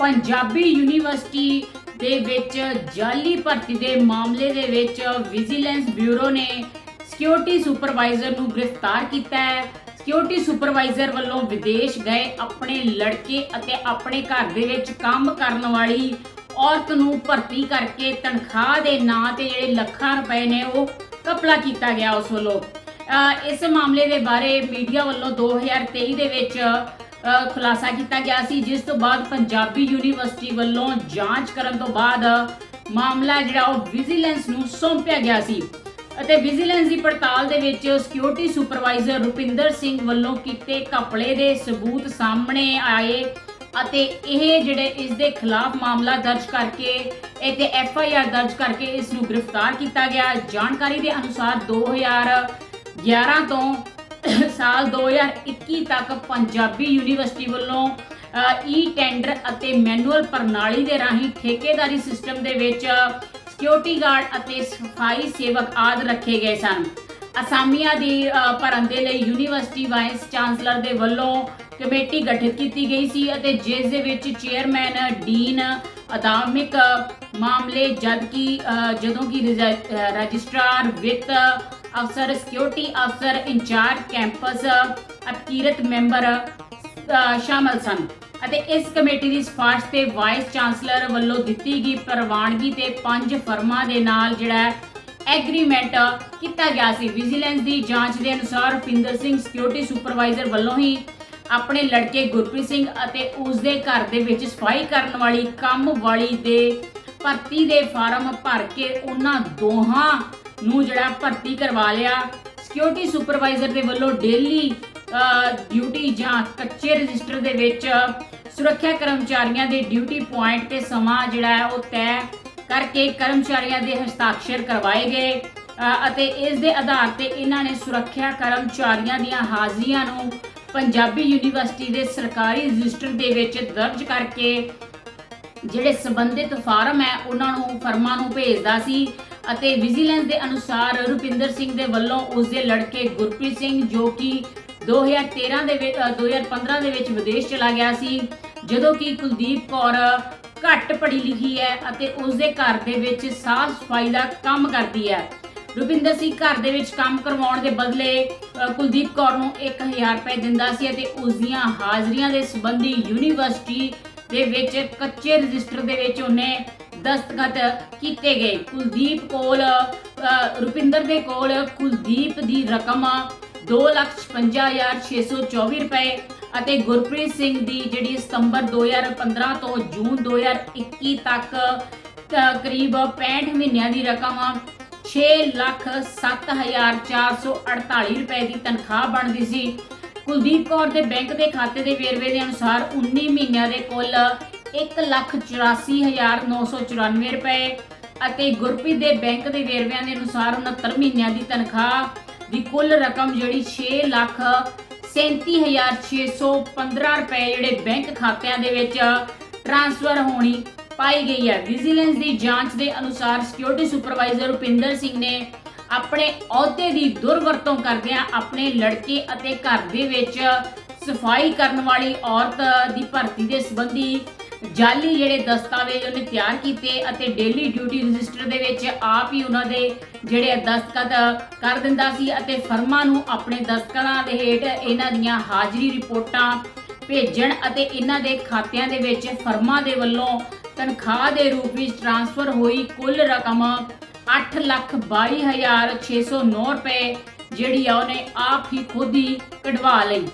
Punjabi university ਦੇ ਵਿੱਚ ਜਾਲੀ ਭਰਤੀ ਦੇ ਮਾਮਲੇ ਦੇ ਵਿੱਚ ਵਿਜੀਲੈਂਸ ਬਿਊਰੋ ਨੇ ਸਿਕਿਉਰਿਟੀ ਸੁਪਰਵਾਈਜ਼ਰ ਨੂੰ ਗ੍ਰਿਫਤਾਰ ਕੀਤਾ ਹੈ। ਸਿਕਿਉਰਿਟੀ ਸੁਪਰਵਾਈਜ਼ਰ ਵੱਲੋਂ ਵਿਦੇਸ਼ ਗਏ ਆਪਣੇ ਲੜਕੇ ਅਤੇ ਆਪਣੇ ਘਰ ਦੇ ਵਿੱਚ ਕੰਮ ਕਰਨ ਵਾਲੀ ਔਰਤ ਨੂੰ ਭਰਤੀ ਕਰਕੇ ਤਨਖਾਹ ਦੇ ਨਾਂ ਤੇ ਜਿਹੜੇ ਲੱਖਾਂ ਰੁਪਏ ਨੇ ਉਹ ਕਪਲਾ ਕੀਤਾ ਗਿਆ ਉਸ ਵੱਲੋਂ। ਇਸ ਮਾਮਲੇ ਦੇ ਬਾਰੇ ਮੀਡੀਆ ਵੱਲੋਂ 2023 ਦੇ ਵਿੱਚ ਖੁਲਾਸਾ ਕੀਤਾ ਗਿਆ ਸੀ, ਜਿਸ ਤੋਂ ਬਾਅਦ ਪੰਜਾਬੀ ਯੂਨੀਵਰਸਿਟੀ ਵੱਲੋਂ ਜਾਂਚ ਕਰਨ ਤੋਂ ਬਾਅਦ ਮਾਮਲਾ ਜਿਹੜਾ ਉਹ ਵਿਜੀਲੈਂਸ ਨੂੰ ਸੌਂਪਿਆ ਗਿਆ ਸੀ। ਅਤੇ ਵਿਜੀਲੈਂਸ ਦੀ ਪੜਤਾਲ ਦੇ ਵਿੱਚ ਸਿਕਿਉਰਿਟੀ ਸੁਪਰਵਾਈਜ਼ਰ ਰੁਪਿੰਦਰ ਸਿੰਘ ਵੱਲੋਂ ਕੀਤੇ ਘਪਲੇ ਦੇ ਸਬੂਤ ਸਾਹਮਣੇ ਆਏ ਅਤੇ ਇਹ ਜਿਹੜੇ ਇਸ ਦੇ ਖਿਲਾਫ ਮਾਮਲਾ ਦਰਜ ਕਰਕੇ, ਇਹ ਤੇ ਐਫ ਆਈ ਆਰ ਦਰਜ ਕਰਕੇ ਇਸ ਨੂੰ ਗ੍ਰਿਫਤਾਰ ਕੀਤਾ ਗਿਆ। ਜਾਣਕਾਰੀ ਦੇ ਅਨੁਸਾਰ 2011 ਤੋਂ ਸਾਲ 2021 ਤੱਕ ਪੰਜਾਬੀ ਯੂਨੀਵਰਸਿਟੀ ਵੱਲੋਂ ਈ ਟੈਂਡਰ ਅਤੇ ਮੈਨੂਅਲ ਪ੍ਰਣਾਲੀ ਦੇ ਰਾਹੀਂ ਠੇਕੇਦਾਰੀ ਸਿਸਟਮ ਦੇ ਵਿੱਚ ਸਿਕਿਉਰਿਟੀ ਗਾਰਡ ਅਤੇ ਸਫ਼ਾਈ ਸੇਵਕ ਆਦਿ ਰੱਖੇ ਗਏ ਸਨ। ਅਸਾਮੀਆਂ ਦੀ ਭਰਨ ਦੇ ਲਈ ਯੂਨੀਵਰਸਿਟੀ ਵਾਈਸ ਚਾਂਸਲਰ ਦੇ ਵੱਲੋਂ ਕਮੇਟੀ ਗਠਿਤ ਕੀਤੀ ਗਈ ਸੀ ਅਤੇ ਜਿਸ ਦੇ ਵਿੱਚ ਚੇਅਰਮੈਨ ਡੀਨ ਅਦਾਮਿਕ ਮਾਮਲੇ ਜਦਕਿ ਅ, ਜਦੋਂ ਕਿ ਰਜਿ- ਅ, ਰਜਿਸਟਰਾਰ ਵਿੱਤ ਅਫਸਰ ਸਿਕਿਉਰਿਟੀ ਅਫਸਰ ਇੰਚਾਰਜ ਕੈਂਪਸ ਅਪਕੀਰਤ ਮੈਂਬਰ ਸ਼ਾਮਲ ਸਨ। ਅਤੇ ਇਸ ਕਮੇਟੀ ਦੀ ਸਿਫਾਰਿਸ਼ ਤੇ ਵਾਈਸ ਚਾਂਸਲਰ ਵੱਲੋਂ ਦਿੱਤੀ ਗਈ ਪ੍ਰਵਾਨਗੀ ਤੇ ਪੰਜ ਫਰਮਾਂ ਦੇ ਨਾਲ ਜਿਹੜਾ ਐਗਰੀਮੈਂਟ ਕੀਤਾ ਗਿਆ ਸੀ। ਵਿਜੀਲੈਂਸ ਦੀ ਜਾਂਚ ਦੇ ਅਨੁਸਾਰ ਰੁਪਿੰਦਰ ਸਿੰਘ ਸਿਕਿਉਰਿਟੀ ਸੁਪਰਵਾਈਜ਼ਰ ਵੱਲੋਂ ਹੀ ਆਪਣੇ ਲੜਕੇ ਗੁਰਪ੍ਰੀਤ ਸਿੰਘ ਅਤੇ ਉਸ ਦੇ ਘਰ ਦੇ ਵਿੱਚ ਸਫ਼ਾਈ ਕਰਨ ਵਾਲੀ ਕੰਮ ਵਾਲੀ ਦੇ ਭਰਤੀ ਦੇ ਫਾਰਮ ਭਰ ਕੇ ਉਹਨਾਂ ਦੋਹਾਂ ਨੂੰ ਜਿਹੜਾ ਭਰਤੀ ਕਰਵਾ ਲਿਆ। ਸਿਕਿਉਰਿਟੀ ਸੁਪਰਵਾਈਜ਼ਰ ਦੇ ਵੱਲੋਂ ਡੇਲੀ ਡਿਊਟੀ ਜਾਂ ਕੱਚੇ ਰਜਿਸਟਰ ਦੇ ਵਿੱਚ ਸੁਰੱਖਿਆ ਕਰਮਚਾਰੀਆਂ ਦੇ ਡਿਊਟੀ ਪੁਆਇੰਟ ਤੇ ਸਮਾਂ ਜਿਹੜਾ ਹੈ ਉਹ ਤੈਅ ਕਰਕੇ ਕਰਮਚਾਰੀਆਂ ਦੇ ਹਸਤਾਖਰ ਕਰਵਾਏ ਗਏ। ਅਤੇ ਇਸ ਦੇ ਆਧਾਰ ਤੇ ਇਹਨਾਂ ਨੇ ਸੁਰੱਖਿਆ ਕਰਮਚਾਰੀਆਂ ਦੀਆਂ ਹਾਜ਼ਰੀਆਂ ਨੂੰ ਪੰਜਾਬੀ ਯੂਨੀਵਰਸਿਟੀ ਦੇ ਸਰਕਾਰੀ ਰਜਿਸਟਰ ਦੇ ਵਿੱਚ ਦਰਜ ਕਰਕੇ ਜਿਹੜੇ ਸੰਬੰਧਿਤ ਫਾਰਮ ਹੈ, ਉਹਨਾਂ ਨੂੰ, ਫਰਮਾਂ ਨੂੰ ਭੇਜਦਾ ਸੀ। ਅਤੇ ਵਿਜੀਲੈਂਸ ਦੇ ਅਨੁਸਾਰ ਰੁਪਿੰਦਰ ਸਿੰਘ ਦੇ ਵੱਲੋਂ ਉਸ ਦੇ ਲੜਕੇ ਗੁਰਪ੍ਰੀਤ ਸਿੰਘ ਜੋ ਕਿ 2013 ਦੇ ਵਿੱਚ ਅ, 2015 ਦੇ ਵਿੱਚ ਵਿਦੇਸ਼ ਚਲਾ ਗਿਆ ਸੀ ਜਦੋਂ ਕਿ ਕੁਲਦੀਪ ਕੌਰ ਘੱਟ ਪੜ੍ਹੀ ਲਿਖੀ ਹੈ ਅਤੇ ਉਸ ਦੇ ਘਰ ਦੇ ਵਿੱਚ ਸਾਫ਼ ਸਫ਼ਾਈ ਦਾ ਕੰਮ ਕਰਦੀ ਹੈ। ਰੁਪਿੰਦਰ ਸਿੰਘ ਘਰ ਦੇ ਵਿੱਚ ਕੰਮ ਕਰਵਾਉਣ ਦੇ ਬਦਲੇ ਕੁਲਦੀਪ ਕੌਰ ਨੂੰ 1000 ਰੁਪਏ ਦਿੰਦਾ ਸੀ ਅਤੇ ਉਸ ਦੀਆਂ ਹਾਜ਼ਰੀਆਂ ਦੇ ਸੰਬੰਧੀ ਯੂਨੀਵਰਸਿਟੀ ਦੇ ਵਿੱਚ ਕੱਚੇ ਰਜਿਸਟਰ ਦੇ ਵਿੱਚ ਉਹਨੇ ਦਸਤਖਤ ਕੀਤੇ ਗਏ। ਕੁਲਦੀਪ ਕੋਲ ਰੁਪਿੰਦਰ ਦੇ ਕੋਲ ਕੁਲਦੀਪ ਦੀ ਰਕਮ 255624 ਰੁਪਏ ਅਤੇ ਗੁਰਪ੍ਰੀਤ ਸਿੰਘ ਦੀ ਜਿਹੜੀ ਸਤੰਬਰ 2015 ਤੋਂ ਜੂਨ 2021 ਤੱਕ ਕਰੀਬ 65 ਮਹੀਨਿਆਂ ਦੀ ਰਕਮ 607448 ਰੁਪਏ ਦੀ ਤਨਖਾਹ ਬਣਦੀ ਸੀ। ਕੁਲਦੀਪ ਕੌਰ ਦੇ ਬੈਂਕ ਦੇ ਖਾਤੇ ਦੇ ਵੇਰਵੇ ਦੇ ਅਨੁਸਾਰ 19 ਮਹੀਨਿਆਂ ਦੇ ਕੁੱਲ 184994 ਰੁਪਏ ਅਤੇ ਗੁਰਪ੍ਰੀਤ ਦੇ ਬੈਂਕ ਦੇ ਵੇਰਵਿਆਂ ਦੇ ਅਨੁਸਾਰ 69 ਮਹੀਨਿਆਂ ਦੀ ਤਨਖਾਹ ਦੀ ਕੁੱਲ ਰਕਮ ਜਿਹੜੀ 6 ਲੱਖ 37615 ਰੁਪਏ ਜਿਹੜੇ ਬੈਂਕ ਖਾਤਿਆਂ ਦੇ ਵਿੱਚ ਟ੍ਰਾਂਸਫਰ ਹੋਣੀ ਪਾਈ ਗਈ ਹੈ। ਵਿਜੀਲੈਂਸ ਦੀ ਜਾਂਚ ਦੇ ਅਨੁਸਾਰ ਸਿਕਿਉਰਿਟੀ ਸੁਪਰਵਾਈਜ਼ਰ ਰੁਪਿੰਦਰ ਸਿੰਘ ਨੇ ਆਪਣੇ ਅਹੁਦੇ ਦੀ ਦੁਰਵਰਤੋਂ ਕਰਦਿਆਂ ਆਪਣੇ ਲੜਕੇ ਅਤੇ ਘਰ ਦੇ ਵਿੱਚ ਸਫ਼ਾਈ ਕਰਨ ਵਾਲੀ ਔਰਤ ਦੀ ਭਰਤੀ ਦੇ ਸੰਬੰਧੀ ਜਾਲੀ ਜਿਹੜੇ ਦਸਤਾਵੇਜ਼ ਉਹਨੇ ਤਿਆਰ ਕੀਤੇ ਅਤੇ ਡੇਲੀ ਡਿਊਟੀ ਰਜਿਸਟਰ ਦੇ ਵਿੱਚ ਆਪ ਹੀ ਉਹਨਾਂ ਦੇ ਜਿਹੜੇ ਦਸਤਖਤ ਕਰ ਦਿੰਦਾ ਸੀ ਅਤੇ ਫਰਮਾਂ ਨੂੰ ਆਪਣੇ ਦਸਤਖਤਾਂ ਦੇ ਹੇਠ ਇਹਨਾਂ ਦੀਆਂ ਹਾਜ਼ਰੀ ਰਿਪੋਰਟਾਂ ਭੇਜਣ ਅਤੇ ਇਹਨਾਂ ਦੇ ਖਾਤਿਆਂ ਦੇ ਵਿੱਚ ਫਰਮਾਂ ਦੇ ਵੱਲੋਂ ਤਨਖਾਹ ਦੇ ਰੂਪ ਵਿੱਚ ਟ੍ਰਾਂਸਫਰ ਹੋਈ ਕੁੱਲ ਰਕਮ 822609 ਰੁਪਏ ਜਿਹੜੀ ਆ ਉਹਨੇ ਆਪ ਹੀ ਖੁਦ ਹੀ ਕਢਵਾ ਲਈ।